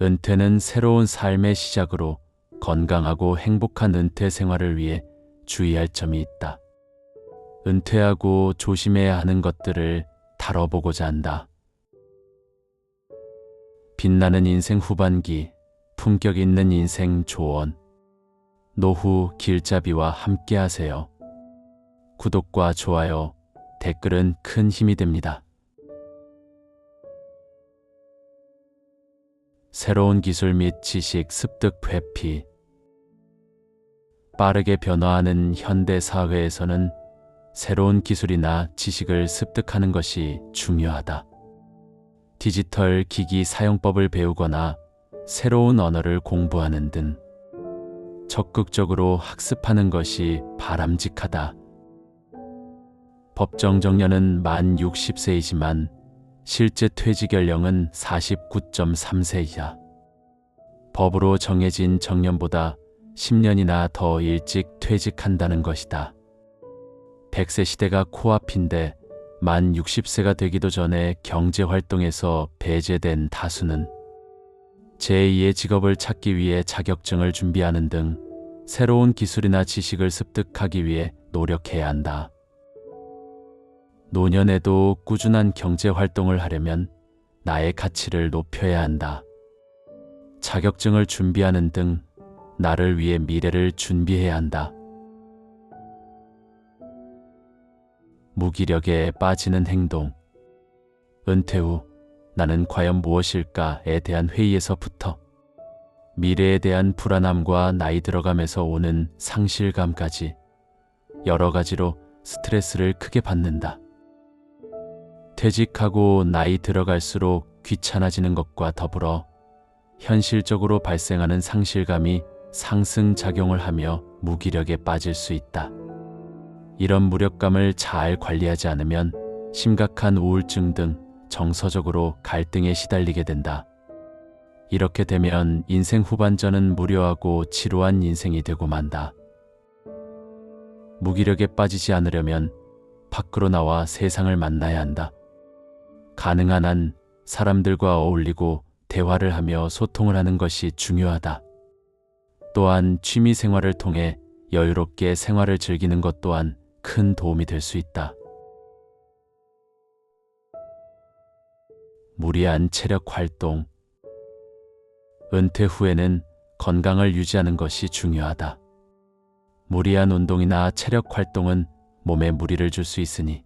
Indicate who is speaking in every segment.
Speaker 1: 은퇴는 새로운 삶의 시작으로 건강하고 행복한 은퇴 생활을 위해 주의할 점이 있다. 은퇴하고 조심해야 하는 것들을 다뤄보고자 한다. 빛나는 인생 후반기, 품격 있는 인생 조언. 노후 길잡이와 함께 하세요. 구독과 좋아요, 댓글은 큰 힘이 됩니다. 새로운 기술 및 지식 습득 회피. 빠르게 변화하는 현대 사회에서는 새로운 기술이나 지식을 습득하는 것이 중요하다. 디지털 기기 사용법을 배우거나 새로운 언어를 공부하는 등 적극적으로 학습하는 것이 바람직하다. 법정 정년은 만 60세이지만 실제 퇴직 연령은 49.3세이다. 법으로 정해진 정년보다 10년이나 더 일찍 퇴직한다는 것이다. 100세 시대가 코앞인데 만 60세가 되기도 전에 경제 활동에서 배제된 다수는 제2의 직업을 찾기 위해 자격증을 준비하는 등 새로운 기술이나 지식을 습득하기 위해 노력해야 한다. 노년에도 꾸준한 경제 활동을 하려면 나의 가치를 높여야 한다. 자격증을 준비하는 등 나를 위해 미래를 준비해야 한다. 무기력에 빠지는 행동. 은퇴 후 나는 과연 무엇일까에 대한 회의에서부터 미래에 대한 불안함과 나이 들어감에서 오는 상실감까지 여러 가지로 스트레스를 크게 받는다. 퇴직하고 나이 들어갈수록 귀찮아지는 것과 더불어 현실적으로 발생하는 상실감이 상승작용을 하며 무기력에 빠질 수 있다. 이런 무력감을 잘 관리하지 않으면 심각한 우울증 등 정서적으로 갈등에 시달리게 된다. 이렇게 되면 인생 후반전은 무료하고 지루한 인생이 되고 만다. 무기력에 빠지지 않으려면 밖으로 나와 세상을 만나야 한다. 가능한 한 사람들과 어울리고 대화를 하며 소통을 하는 것이 중요하다. 또한 취미 생활을 통해 여유롭게 생활을 즐기는 것 또한 큰 도움이 될 수 있다. 무리한 체력 활동. 은퇴 후에는 건강을 유지하는 것이 중요하다. 무리한 운동이나 체력 활동은 몸에 무리를 줄 수 있으니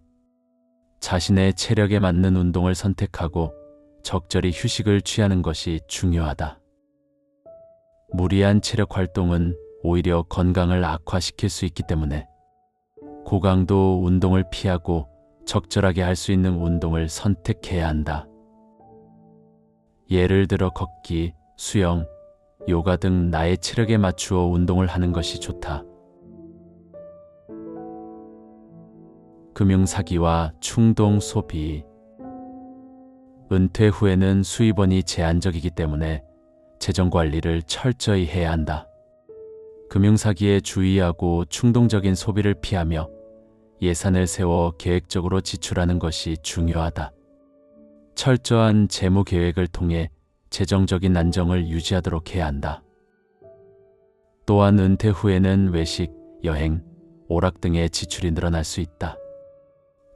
Speaker 1: 자신의 체력에 맞는 운동을 선택하고 적절히 휴식을 취하는 것이 중요하다. 무리한 체력 활동은 오히려 건강을 악화시킬 수 있기 때문에 고강도 운동을 피하고 적절하게 할 수 있는 운동을 선택해야 한다. 예를 들어 걷기, 수영, 요가 등 나의 체력에 맞추어 운동을 하는 것이 좋다. 금융사기와 충동 소비. 은퇴 후에는 수입원이 제한적이기 때문에 재정 관리를 철저히 해야 한다. 금융사기에 주의하고 충동적인 소비를 피하며 예산을 세워 계획적으로 지출하는 것이 중요하다. 철저한 재무 계획을 통해 재정적인 안정을 유지하도록 해야 한다. 또한 은퇴 후에는 외식, 여행, 오락 등의 지출이 늘어날 수 있다.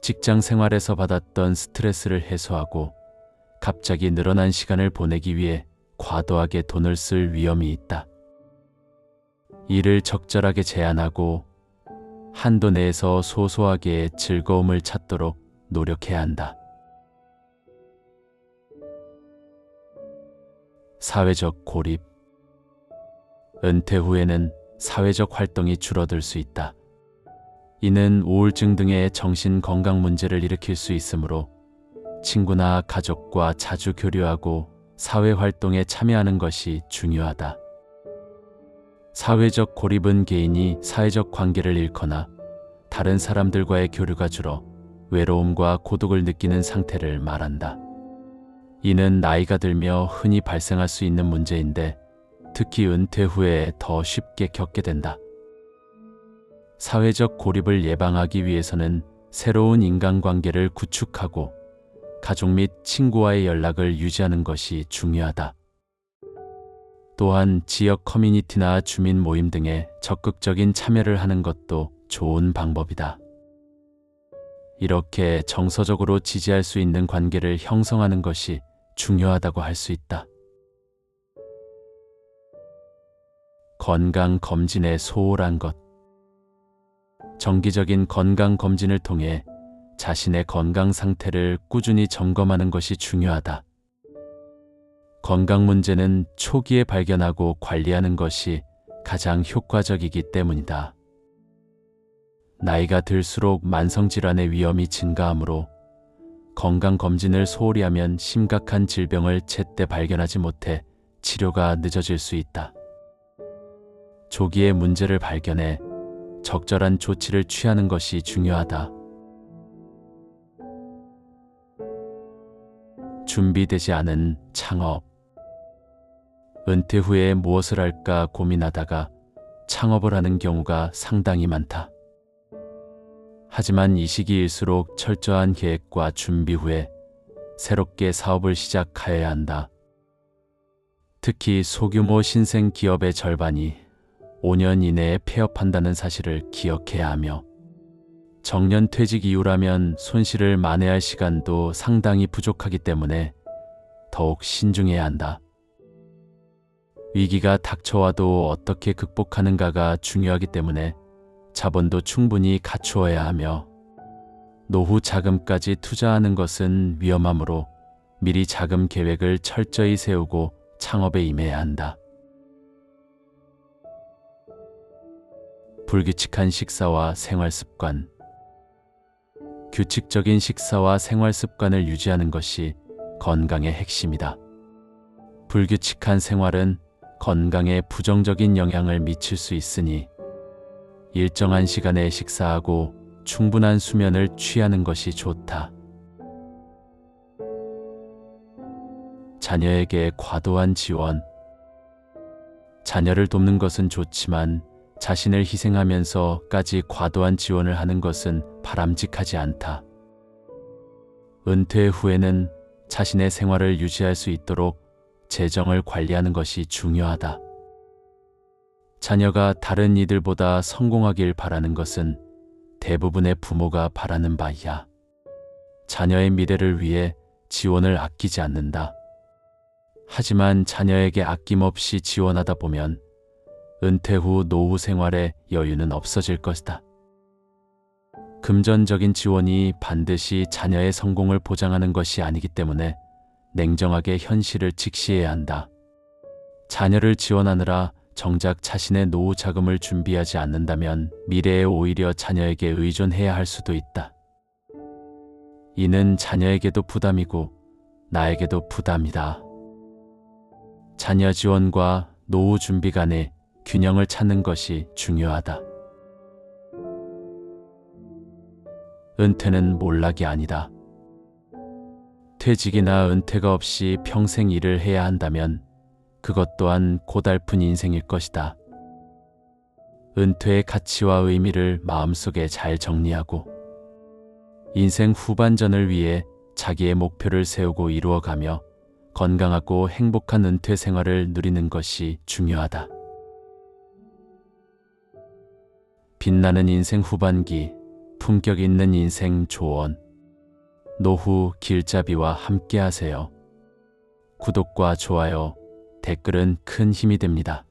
Speaker 1: 직장 생활에서 받았던 스트레스를 해소하고 갑자기 늘어난 시간을 보내기 위해 과도하게 돈을 쓸 위험이 있다. 일을 적절하게 제한하고 한도 내에서 소소하게 즐거움을 찾도록 노력해야 한다. 사회적 고립. 은퇴 후에는 사회적 활동이 줄어들 수 있다. 이는 우울증 등의 정신 건강 문제를 일으킬 수 있으므로 친구나 가족과 자주 교류하고 사회 활동에 참여하는 것이 중요하다. 사회적 고립은 개인이 사회적 관계를 잃거나 다른 사람들과의 교류가 줄어 외로움과 고독을 느끼는 상태를 말한다. 이는 나이가 들며 흔히 발생할 수 있는 문제인데 특히 은퇴 후에 더 쉽게 겪게 된다. 사회적 고립을 예방하기 위해서는 새로운 인간관계를 구축하고 가족 및 친구와의 연락을 유지하는 것이 중요하다. 또한 지역 커뮤니티나 주민 모임 등에 적극적인 참여를 하는 것도 좋은 방법이다. 이렇게 정서적으로 지지할 수 있는 관계를 형성하는 것이 중요하다고 할 수 있다. 건강 검진에 소홀한 것. 정기적인 건강 검진을 통해 자신의 건강 상태를 꾸준히 점검하는 것이 중요하다. 건강 문제는 초기에 발견하고 관리하는 것이 가장 효과적이기 때문이다. 나이가 들수록 만성질환의 위험이 증가하므로 건강검진을 소홀히 하면 심각한 질병을 제때 발견하지 못해 치료가 늦어질 수 있다. 조기에 문제를 발견해 적절한 조치를 취하는 것이 중요하다. 준비되지 않은 창업. 은퇴 후에 무엇을 할까 고민하다가 창업을 하는 경우가 상당히 많다. 하지만 이 시기일수록 철저한 계획과 준비 후에 새롭게 사업을 시작하여야 한다. 특히 소규모 신생 기업의 절반이 5년 이내에 폐업한다는 사실을 기억해야 하며 정년 퇴직 이후라면 손실을 만회할 시간도 상당히 부족하기 때문에 더욱 신중해야 한다. 위기가 닥쳐와도 어떻게 극복하는가가 중요하기 때문에 자본도 충분히 갖추어야 하며 노후 자금까지 투자하는 것은 위험하므로 미리 자금 계획을 철저히 세우고 창업에 임해야 한다. 불규칙한 식사와 생활 습관. 규칙적인 식사와 생활 습관을 유지하는 것이 건강의 핵심이다. 불규칙한 생활은 건강에 부정적인 영향을 미칠 수 있으니 일정한 시간에 식사하고 충분한 수면을 취하는 것이 좋다. 자녀에게 과도한 지원. 자녀를 돕는 것은 좋지만 자신을 희생하면서까지 과도한 지원을 하는 것은 바람직하지 않다. 은퇴 후에는 자신의 생활을 유지할 수 있도록 재정을 관리하는 것이 중요하다. 자녀가 다른 이들보다 성공하길 바라는 것은 대부분의 부모가 바라는 바이야. 자녀의 미래를 위해 지원을 아끼지 않는다. 하지만 자녀에게 아낌없이 지원하다 보면 은퇴 후 노후 생활에 여유는 없어질 것이다. 금전적인 지원이 반드시 자녀의 성공을 보장하는 것이 아니기 때문에 냉정하게 현실을 직시해야 한다. 자녀를 지원하느라 정작 자신의 노후 자금을 준비하지 않는다면 미래에 오히려 자녀에게 의존해야 할 수도 있다. 이는 자녀에게도 부담이고 나에게도 부담이다. 자녀 지원과 노후 준비 간의 균형을 찾는 것이 중요하다. 은퇴는 몰락이 아니다. 퇴직이나 은퇴가 없이 평생 일을 해야 한다면 그것 또한 고달픈 인생일 것이다. 은퇴의 가치와 의미를 마음속에 잘 정리하고 인생 후반전을 위해 자기의 목표를 세우고 이루어가며 건강하고 행복한 은퇴 생활을 누리는 것이 중요하다. 빛나는 인생 후반기, 품격 있는 인생 조언. 노후 길잡이와 함께 하세요. 구독과 좋아요, 댓글은 큰 힘이 됩니다.